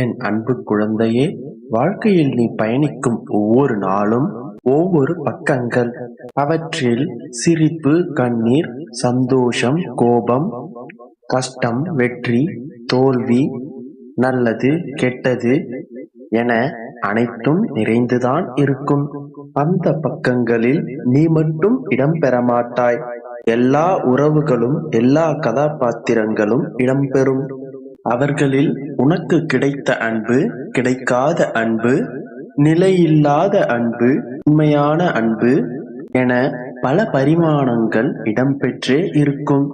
என் அன்பு குழந்தையே வாழ்க்கையில் நீ பயணிக்கும் ஒவ்வொரு நாளும் ஒவ்வொரு பக்கங்கள். அவற்றில் சிரிப்பு கண்ணீர் சந்தோஷம் கோபம் கஷ்டம் வெற்றி தோல்வி நல்லது கெட்டது என அனைத்தும் நிறைந்துதான் இருக்கும். அந்த பக்கங்களில் நீ மட்டும் இடம்பெற மாட்டாய். எல்லா உறவுகளும் எல்லா கதாபாத்திரங்களும் இடம்பெறும். அவர்களில் உனக்கு கிடைத்த அன்பு கிடைக்காத அன்பு நிலையில்லாத அன்பு உண்மையான அன்பு என பல பரிமாணங்கள் இடம்பெற்றே இருக்கும்.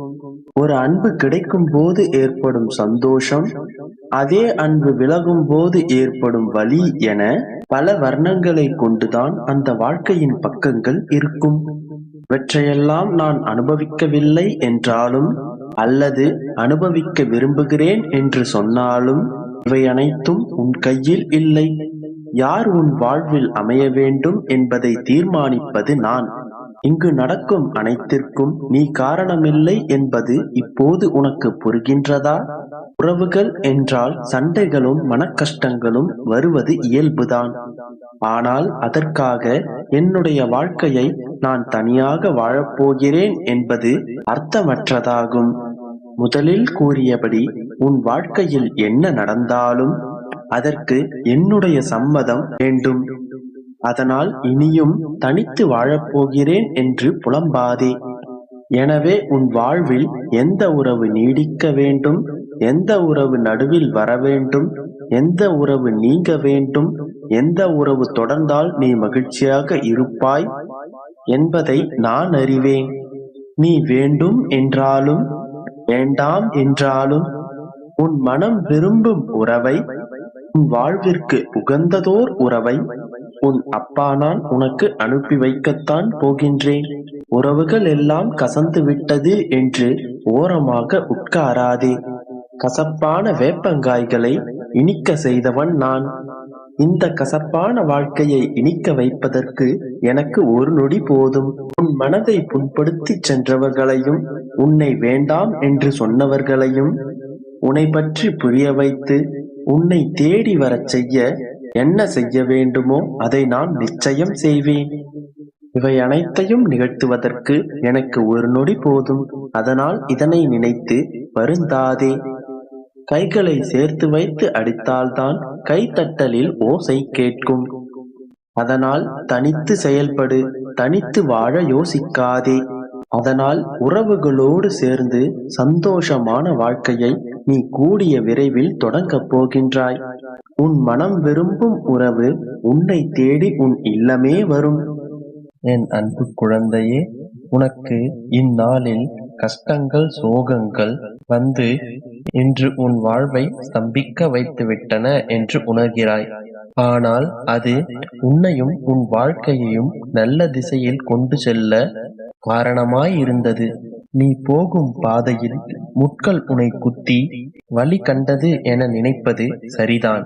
ஒரு அன்பு கிடைக்கும் போது ஏற்படும் சந்தோஷம் அதே அன்பு விலகும் போது ஏற்படும் வலி என பல வர்ணங்களை கொண்டுதான் அந்த வாழ்க்கையின் பக்கங்கள் இருக்கும். இவற்றையெல்லாம் நான் அனுபவிக்கவில்லை என்றாலும் அல்லது அனுபவிக்க விரும்புகிறேன் என்று சொன்னாலும் இவை அனைத்தும் உன் கையில் இல்லை. யார் உன் வாழ்வில் அமைய வேண்டும் என்பதை தீர்மானிப்பது நான். இங்கு நடக்கும் அனைத்திற்கும் நீ காரணமில்லை என்பது இப்போது உனக்கு புரிகின்றதா? உறவுகள் என்றால் சண்டைகளும் மனக்கஷ்டங்களும் வருவது இயல்புதான். ஆனால் அதற்காக என்னுடைய வாழ்க்கையை நான் தனியாக வாழப்போகிறேன் என்பது அர்த்தமற்றதாகும். முதலில் கூறியபடி உன் வாழ்க்கையில் என்ன நடந்தாலும் அதற்கு என்னுடைய சம்மதம் வேண்டும். அதனால் இனியும் தனித்து வாழப்போகிறேன் என்று புலம்பாதே. எனவே உன் வாழ்வில் எந்த உறவு நீடிக்க வேண்டும்? எந்த உறவு நடுவில் வர வேண்டும்? எந்த உறவு நீங்க வேண்டும்? எந்த உறவு தொடர்ந்தால் நீ மகிழ்ச்சியாக இருப்பாய்? என்பதை நான் அறிவேன். நீ வேண்டும் என்றாலும் வேண்டாம் என்றாலும் உன் மனம் விரும்பும் உறவை உன் வாழ்விற்கு உகந்ததோர் உறவை உன் அப்பா நான் உனக்கு அனுப்பி வைக்கத்தான் போகின்றேன். உறவுகள் எல்லாம் கசந்து விட்டது என்று ஓரமாக உட்காராதே. கசப்பான வேப்பங்காய்களை இனிக்க செய்தவன் நான். இந்த கசப்பான வாழ்க்கையை இனிக்க வைப்பதற்கு எனக்கு ஒரு நொடி போதும். உன் மனதை புண்படுத்தி சென்றவர்களையும் உன்னை வேண்டாம் என்று சொன்னவர்களையும் உன்னை பற்றி புரிய வைத்து உன்னை தேடி வரச் செய்ய என்ன செய்ய வேண்டுமோ அதை நான் நிச்சயம் செய்வேன். இவை அனைத்தையும் நிகழ்த்துவதற்கு எனக்கு ஒரு நொடி போதும். அதனால் இதனை நினைத்து வருந்தாதே. கைகளை சேர்த்து வைத்து அடித்தால்தான் கைத்தட்டலில் ஓசை கேட்கும். அதனால் தனித்து செயல்படு தனித்து வாழ யோசிக்காதே. அதனால் உறவுகளோடு சேர்ந்து சந்தோஷமான வாழ்க்கையை நீ கூடிய விரைவில் தொடங்கப் போகின்றாய். உன் மனம் விரும்பும் உறவு உன்னை தேடி உன் இல்லமே வரும். என் அன்பு குழந்தையே உனக்கு இந்நாளில் கஷ்டங்கள் சோகங்கள் வந்து இன்று உன் வாழ்வை ஸ்தம்பிக்க வைத்து விட்டன என்று உணர்கிறாய். ஆனால் அது உன்னையும் உன் வாழ்க்கையையும் நல்ல திசையில் கொண்டு செல்ல காரணமாயிருந்தது. நீ போகும் பாதையில் முட்கள் உன்னை குத்தி வழி கண்டது என நினைப்பது சரிதான்.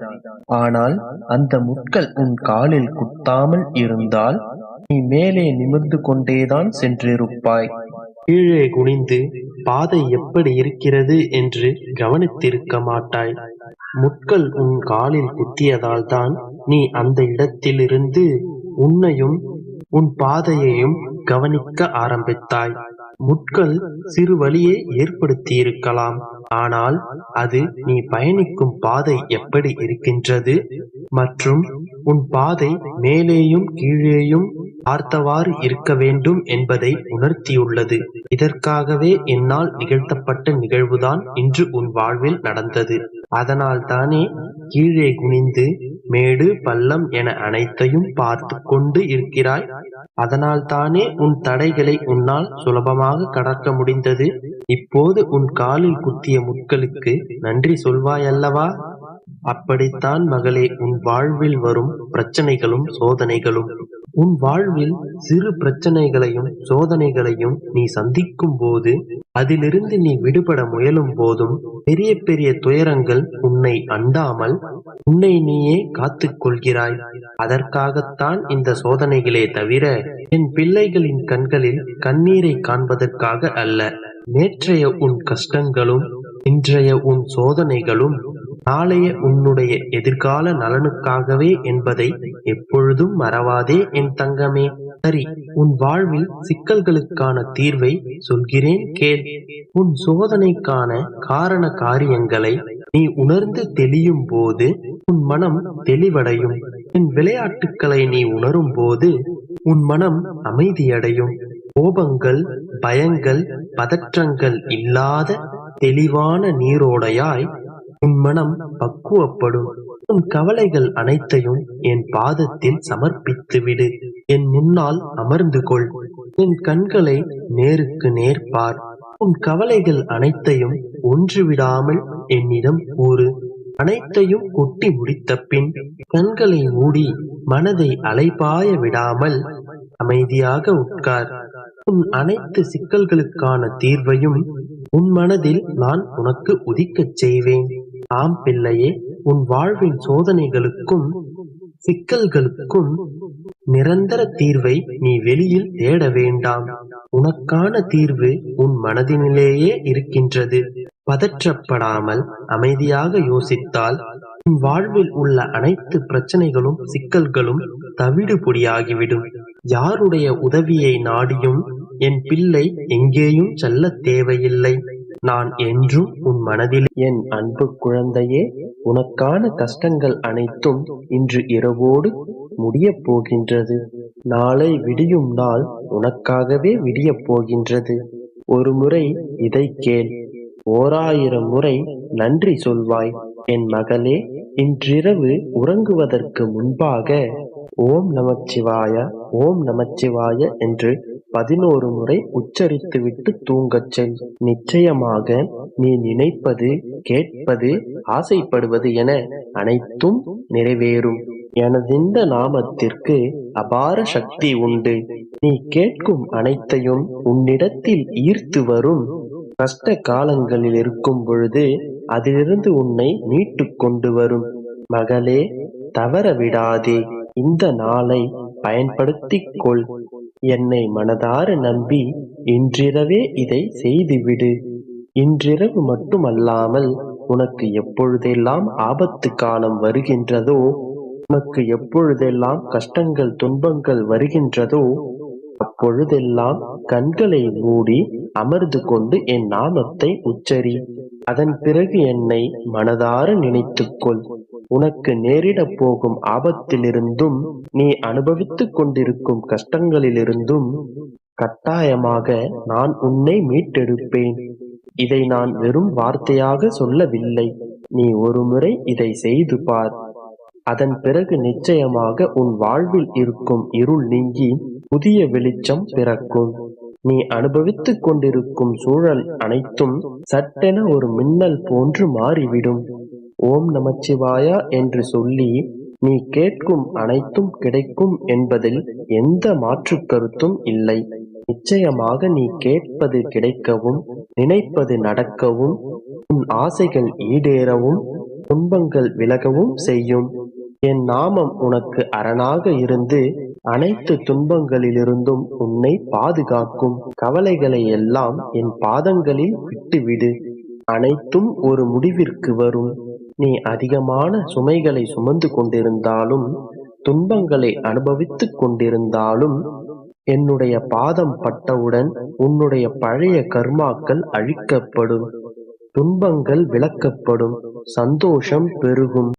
ஆனால் அந்த முட்கள் உன் காலில் குத்தாமல் இருந்தால் நீ மேலே நிமிர்ந்து கொண்டேதான் சென்றிருப்பாய். கீழே குனிந்து பாதை எப்படி இருக்கிறது என்று கவனித்திருக்க மாட்டாய். முட்கள் உன் காலில் குத்தியதால் தான் நீ அந்த இடத்திலிருந்து உன்னையும் உன் பாதையையும் கவனிக்க ஆரம்பித்தாய். முட்கள் சிறு வழியை ஏற்படுத்தியிருக்கலாம். ஆனால் அது நீ பயணிக்கும் பாதை எப்படி இருக்கின்றது? மற்றும் உன் பாதை மேலேயும் கீழேயும் பார்த்தவாறு இருக்க வேண்டும் என்பதை உணர்த்தியுள்ளது. இதற்காகவே என்னால் நிகழ்த்தப்பட்ட நிகழ்வுதான் இன்று உன் வாழ்வில் நடந்தது. அதனால் தானே கீழே குனிந்து மேடு பள்ளம் என அனைத்தையும் பார்த்து கொண்டு இருக்கிறாய். அதனால் தானே உன் தடைகளை உன்னால் சுலபமாக கடக்க முடிந்தது. இப்போது உன் காலில் குத்திய முட்களுக்கு நன்றி சொல்வாயல்லவா? அப்படித்தான் மகளே உன் வாழ்வில் வரும் பிரச்சனைகளும் சோதனைகளும் உன் வாழ்வில் சிறு பிரச்சனைகளையும் சோதனைகளையும் நீ சந்திக்கும் போது அதிலிருந்து நீ விடுபட முயலும் போதும் பெரிய பெரிய துயரங்கள் உன்னை அண்டாமல் உன்னை நீயே காத்துக் கொள்கிறாய். அதற்காகத்தான் இந்த சோதனைகளே தவிர என் பிள்ளைகளின் கண்களில் கண்ணீரை காண்பதற்காக அல்ல. நேற்றைய உன் கஷ்டங்களும் இன்றைய உன் சோதனைகளும் நாளைய உன்னுடைய எதிர்கால நலனுக்காகவே என்பதை எப்பொழுதும் மறவாதே என் தங்கமே. சரி உன் வாழ்வில் சிக்கல்களுக்கான தீர்வை சொல்கிறேன் கேள். உன் சோதனைக்கான காரண காரியங்களை நீ உணர்ந்து தெளியும் போது உன் மனம் தெளிவடையும். என் விளையாட்டுக்களை நீ உணரும் போது உன் மனம் அமைதியடையும். கோபங்கள் பயங்கள் பதற்றங்கள் இல்லாத தெளிவான நீரோடையாய் உன் மனம் பக்குவப்படும். உன் கவலைகள் அனைத்தையும் என் பாதத்தில் சமர்ப்பித்து விடு என் முன்னால் அமர்ந்து கொள் என் கண்களை நேருக்கு நேர் பார். உன் கவலைகள் அனைத்தையும் ஒன்று விடாமல் என்னிடம் கூறு. அனைத்தையும் கொட்டி முடித்த பின் கண்களை மூடி மனதை அலைபாய விடாமல் அமைதியாக உட்கார். உன் அனைத்து சிக்கல்களுக்கான தீர்வையும் உன் மனதில் நான் உனக்கு உதிக்கச் செய்வேன். ஆம் பிள்ளையே உன் வாழ்வின் சோதனைகளுக்கும் சிக்கல்களுக்கும் நிரந்தர தீர்வை நீ வெளியில் தேட வேண்டாம். உனக்கான தீர்வு உன் மனதினிலேயே இருக்கின்றது. பதற்றப்படாமல் அமைதியாக யோசித்தால் உன் வாழ்வில் உள்ள அனைத்து பிரச்சனைகளும் சிக்கல்களும் தவிடுபொடியாகிவிடும். யாருடைய உதவியை நாடியும் என் பிள்ளை எங்கேயும் செல்ல தேவையில்லை. நான் என்றும் உன் மனதில் என் அன்பு குழந்தையே உனக்கான கஷ்டங்கள் அனைத்தும் இன்று இரவோடு முடியப் போகின்றது. நாளை விடியும் நாள் உனக்காகவே விடியப் போகின்றது. ஒரு முறை இதை கேள். ஓராயிரம் முறை நன்றி சொல்வாய். என் மகளே இன்றிரவு உறங்குவதற்கு முன்பாக ஓம் நமச்சிவாய ஓம் நமச்சிவாய என்று பதினோரு முறை உச்சரித்துவிட்டு தூங்கச் செல். நிச்சயமாக நீ நினைப்பது கேட்பது ஆசைப்படுவது என அனைத்தும் நிறைவேறும். எனதிந்த நாமத்திற்கு அபார சக்தி உண்டு. நீ கேட்கும் அனைத்தையும் உன்னிடத்தில் ஈர்த்து வரும் கஷ்ட காலங்களில் இருக்கும் பொழுது அதிலிருந்து உன்னை மீட்டு கொண்டு வரும். மகளே தவற விடாதே. இந்த நாளை பயன்படுத்திக் கொள். என்னை மனதார நம்பி இன்றிரவே இதை செய்துவிடு. இன்றிரவு மட்டுமல்லாமல் உனக்கு எப்பொழுதெல்லாம் ஆபத்து காலம் வருகின்றதோ உனக்கு எப்பொழுதெல்லாம் கஷ்டங்கள் துன்பங்கள் வருகின்றதோ அப்பொழுதெல்லாம் கண்களை மூடி அமர்ந்து கொண்டு என் நாமத்தை உச்சரி. அதன் பிறகு என்னை மனதார நினைத்துக்கொள். உனக்கு நேரிடப் போகும் ஆபத்திலிருந்தும் நீ அனுபவித்துக் கொண்டிருக்கும் கஷ்டங்களிலிருந்தும் கட்டாயமாக நான் உன்னை மீட்டெடுப்பேன். இதை நான் வெறும் வார்த்தையாக சொல்லவில்லை. நீ ஒருமுறை இதை செய்து பார். அதன் பிறகு நிச்சயமாக உன் வாழ்வில் இருக்கும் இருள் நீங்கி புதிய வெளிச்சம் பிறக்கும். நீ அனுபவித்துக் கொண்டிருக்கும் சூழல் அனைத்தும் சட்டென ஒரு மின்னல் போன்று மாறிவிடும். ஓம் நமச்சிவாயா என்று சொல்லி நீ கேட்கும் அனைத்தும் கிடைக்கும் என்பதில் எந்த மாற்று கருத்தும் இல்லை. நிச்சயமாக நீ கேட்பது கிடைக்கவும் நினைப்பது நடக்கவும் உன் ஆசைகள் ஈடேறவும் துன்பங்கள் விலகவும் செய்யும். என் நாமம் உனக்கு அரணாக இருந்து அனைத்து துன்பங்களிலிருந்தும் உன்னை பாதுகாக்கும். கவலைகளை எல்லாம் என் பாதங்களில் விட்டுவிடு. அனைத்தும் ஒரு முடிவிற்கு வரும். நீ அதிகமான சுமைகளை சுமந்து கொண்டிருந்தாலும் துன்பங்களை அனுபவித்துக் கொண்டிருந்தாலும் என்னுடைய பாதம் பட்டவுடன் உன்னுடைய பழைய கர்மாக்கள் அழிக்கப்படும். துன்பங்கள் விளக்கப்படும். சந்தோஷம் பெருகும்.